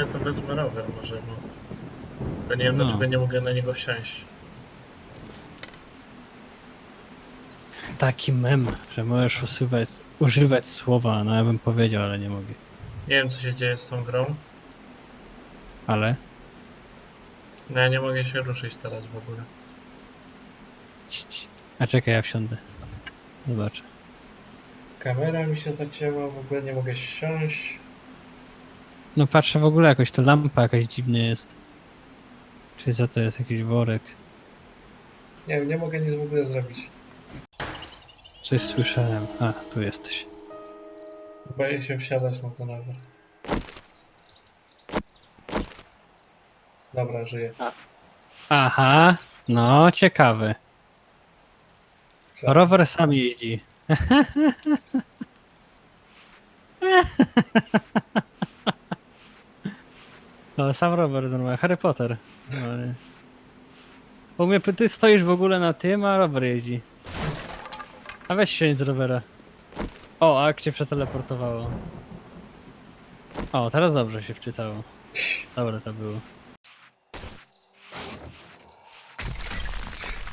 sumie to wezmę rower może, bo... Nie wiem No. dlaczego nie mogę na niego wsiąść. Taki mem, że możesz używać, używać słowa, no ja bym powiedział, ale nie mogę. Nie wiem co się dzieje z tą grą. Ale? No ja nie mogę się ruszyć teraz w ogóle. A czekaj, ja wsiądę. Zobaczę. Kamera mi się zacięła, w ogóle nie mogę siąść. No patrzę w ogóle jakoś, ta lampa jakaś dziwnie jest. Czy za to jest jakiś worek? Nie wiem, nie mogę nic w ogóle zrobić. Coś słyszałem. A, tu jesteś. Boję się wsiadać na to rower. Dobra, żyję. Aha, no ciekawe. Co? Rower sam jeździ. No, sam rower normalnie. Harry Potter. Normalnie. U mnie ty stoisz w ogóle na tym, a rower jeździ. A weź się z rowera. O, a jak cię przeteleportowało. O, teraz dobrze się wczytało. Dobre to było.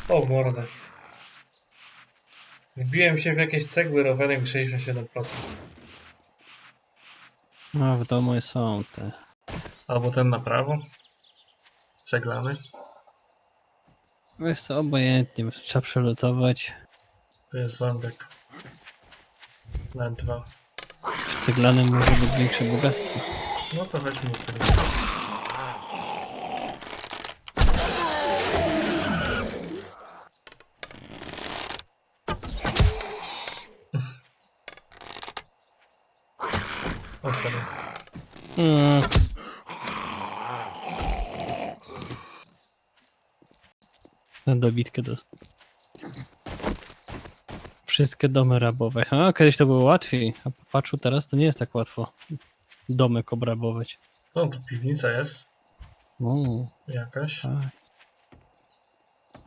O, mordę. Wbiłem się w jakieś cegły rowerem 67%. No, w domu są te. Albo ten na prawo. Ceglany. Wiesz co, obojętnie, trzeba przelutować. Tu jest ząbek. Na dwa. W ceglanym może być większe bogactwo. No to weźmy sobie. O sorry. Mm. Na dobitkę dostał. Wszystkie domy rabować. A, kiedyś to było łatwiej, a patrzu teraz to nie jest tak łatwo. Domek obrabować. No tu piwnica jest. Uuu, Jakaś. tak.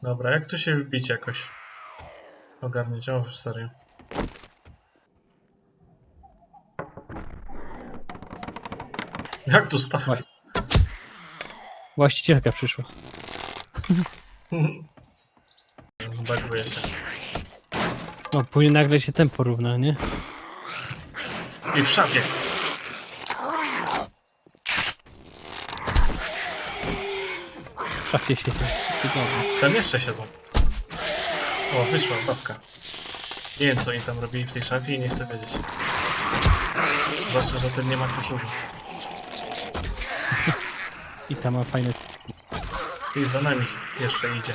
Dobra, jak tu się wbić jakoś? Ogarnić, o serio. Jak tu stać? Właścicielka przyszła. Baguje się. No, później nagle się tempo równa, nie? I w szafie. W szafie się to wygodnie. Tam jeszcze siedzą. O, wyszła babka. Nie wiem co oni tam robili w tej szafie i nie chcę wiedzieć. Zwłaszcza, że ten nie ma koszuli. I tam ma fajne cycki. I za nami jeszcze idzie.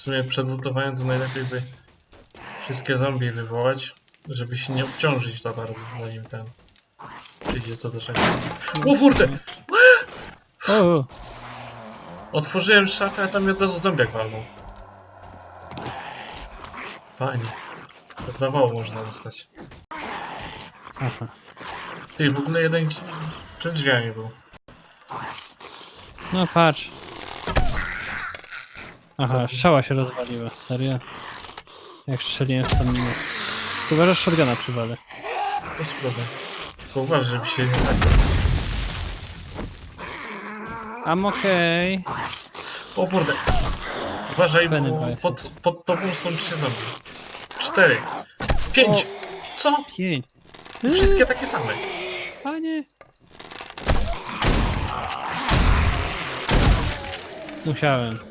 W sumie przed lutowaniem to najlepiej by wszystkie zombie wywołać, żeby się nie obciążyć za bardzo, zanim ten przyjdzie co do czego. O kurde! O, Otworzyłem szafę, a tam mi od razu zombiak walnął. Panie. To zawału można dostać. aha. Ty, w ogóle jeden przed drzwiami był. No patrz. Aha, strzała się rozwaliła, serio? Jak strzeliłem w tam minę. Chyba, że shotguna przywalę. To spróbuj. Tylko uważaj, żeby się nie zabił. Am okej. O kurde. Uważaj, bo Pennywise. pod, pod tobą są trzy zombie. Cztery. Pięć. Co? Pięć. Wszystkie takie same. Panie. Musiałem.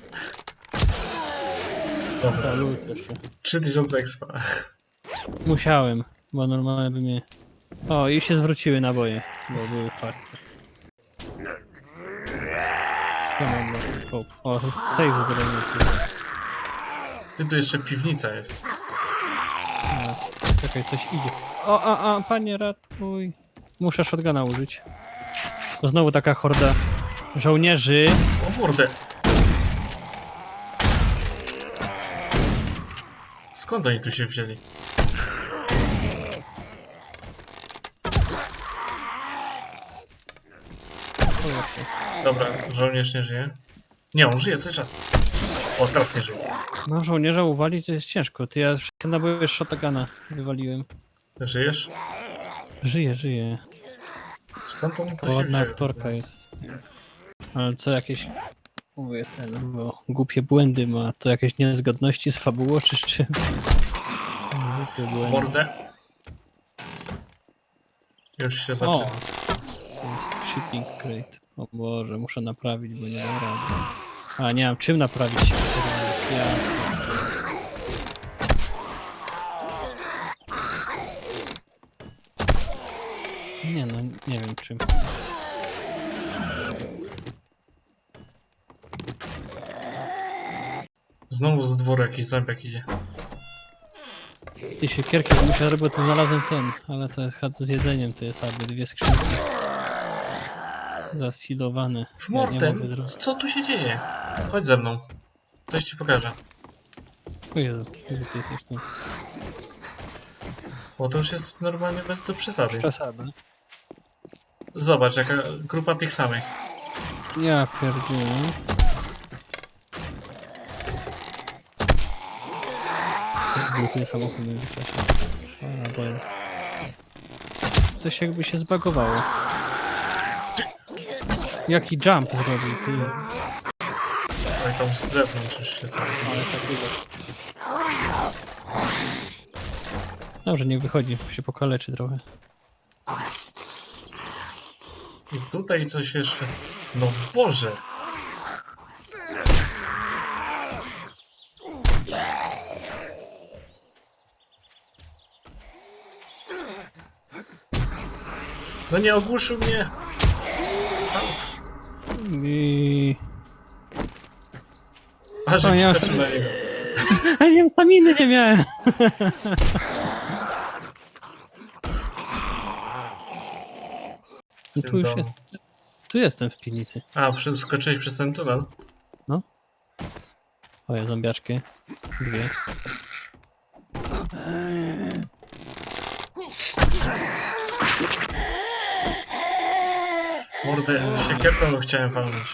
Dobra. Saluty się. 3000 expa. Musiałem, bo normalnie by mnie... O, i się zwróciły naboje, bo były w parce. Schema dla scope. O, save w ogóle nie jest. Ty, tu jeszcze piwnica jest. A, Czekaj, coś idzie. O, a, a, panie ratuj. Muszę shotguna użyć. To znowu taka horda żołnierzy. O kurde. Skąd oni tu się wzięli? Dobra, żołnierz nie żyje. Nie, on żyje cały czas. O, teraz nie żyje. No, żołnierza uwalić to jest ciężko. Ty ja wszystkie naboje shotguna wywaliłem. Żyjesz? Żyje, żyje. Skąd on to się Ładna wzięło? aktorka jest. Ale co, jakieś Mówię ten, bo głupie błędy ma. To jakieś niezgodności z fabułą, czy z czym? Głupie błędy. Mordę. Już się O! zaczyna. Jest shipping crate. O Boże, muszę naprawić, bo nie dam rady. A, nie mam czym naprawić. Ja... Nie no, nie wiem czym. Znowu z dworu jakiś zębiak idzie. Ty się kierkę musiał robić, to znalazłem ten, ale to chat z jedzeniem to jest aby dwie skrzynki. Zasilowane. W Ja co tu się dzieje? Chodź ze mną. Coś ci pokażę. O Jezu, ty jesteś tu? Bo to już jest normalnie bez do przesady. Przesada. Zobacz, jaka grupa tych samych. Ja pierdzielę. Blokuje samochód w międzyczasie. A, bo... Coś jakby się zbagowało. Jaki jump zrobił, ty. Oj, tam z zewnątrz już się co. Ale takiego. Dobrze, niech wychodzi, się pokaleczy trochę. I tutaj coś jeszcze. No Boże! No nie ogłuszył mnie! I... A że O, ja wskoczył na niego. A nie wiem, staminy nie miałem! No tu już jest. Tu jestem w piwnicy. A, przy- wskoczyłeś przez ten tunel? O, ja zombiaczki. Dwie. Mordę, siekierką chciałem walnąć.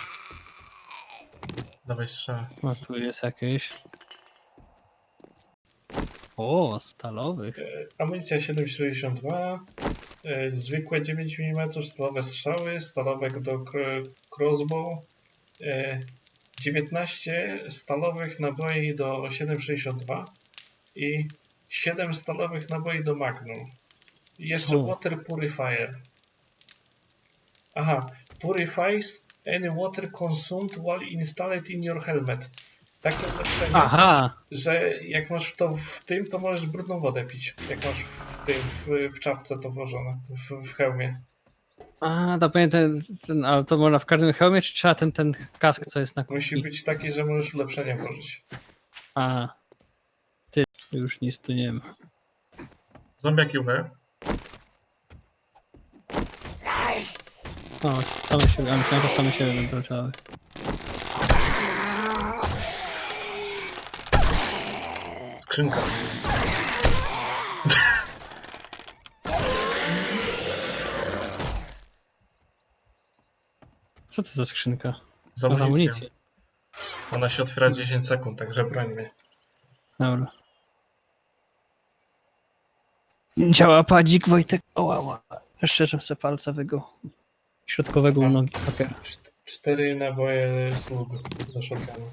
Dawaj strzał. O, tu jest jakieś. O, stalowych. Amunicja 7,62, e, zwykłe 9 mm, stalowe strzały, stalowek do kr- crossbow, e, 19 stalowych naboi do 7,62 i 7 stalowych naboi do Magnum. I jeszcze O. Water Purifier. Aha, purifies any water consumed while installed in your helmet. Takie ulepszenie Aha! że jak masz to w tym, to możesz brudną wodę pić. Jak masz w tym, w, w czapce to włożone, w, w hełmie. A, to pamiętam, ten, ale to można w każdym hełmie, czy trzeba ten, ten kask, co jest na Musi kuchni? być taki, że możesz ulepszenie włożyć. A. Ty, już nic tu nie ma. Zombiaki UW. O, same się, a myślałem, że same się wybaczały. Skrzynka. Co to za skrzynka? Za amunicją. amunicję. Ona się otwiera 10 sekund, także broń mnie. Dobra. Działa padzik Wojtek. Oła, Szczerze se palca wego środkowego u nogi hakera. Czt- Cztery naboje slug do shotgunu.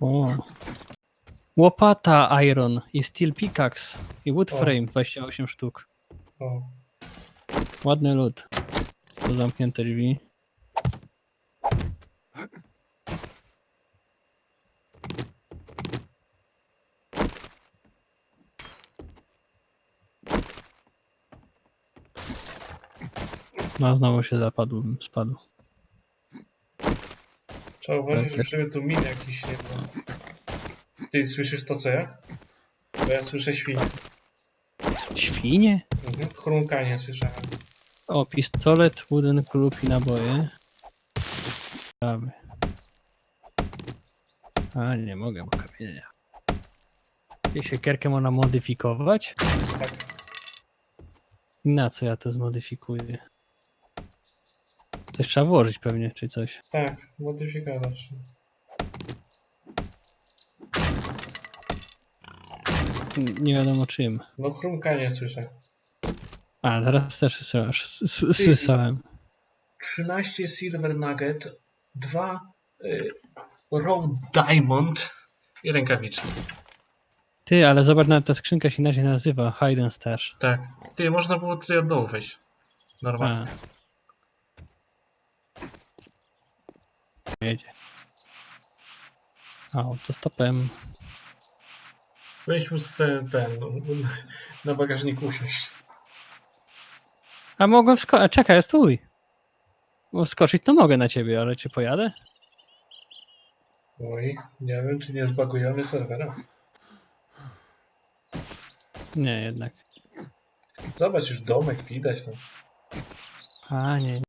O. Łopata iron i steel pickaxe i wood O. frame 28 sztuk. O, Ładny lód. To zamknięte drzwi. No, znowu się zapadł, spadł. trzeba uważać, Tak. żeby tu min jakiś nie było. Ty słyszysz to co ja? Bo ja słyszę świnie. Świnie? Mhm. Chrumkanie słyszałem. O, pistolet, wooden klub i naboje. Prawy. A, nie mogę, bo kamienia. I siekierkę można modyfikować? Tak. Na co ja to zmodyfikuję? Coś trzeba włożyć pewnie, czy coś. Tak, modyfikator. N- Nie wiadomo czym. No chrumkanie słyszę. A, teraz też słyszałem- s- s- słyszałem. 13 Silver Nugget, 2 y, Raw Diamond i rękawiczki. Ty, ale zobacz, nawet ta skrzynka się inaczej nazywa. And Stash. Tak. Ty, można było tutaj od dołu wejść. Normalnie. A. Jedzie. Autostopem. Weźmy sobie ten, na bagażniku usiąść. A mogłem wskoczyć. Czekaj, stój. Bo wskoczyć to mogę na ciebie, ale czy pojadę? Oj, nie wiem, czy nie zbagujemy serwera. Nie, jednak. Zobacz, już domek widać tam. A, nie,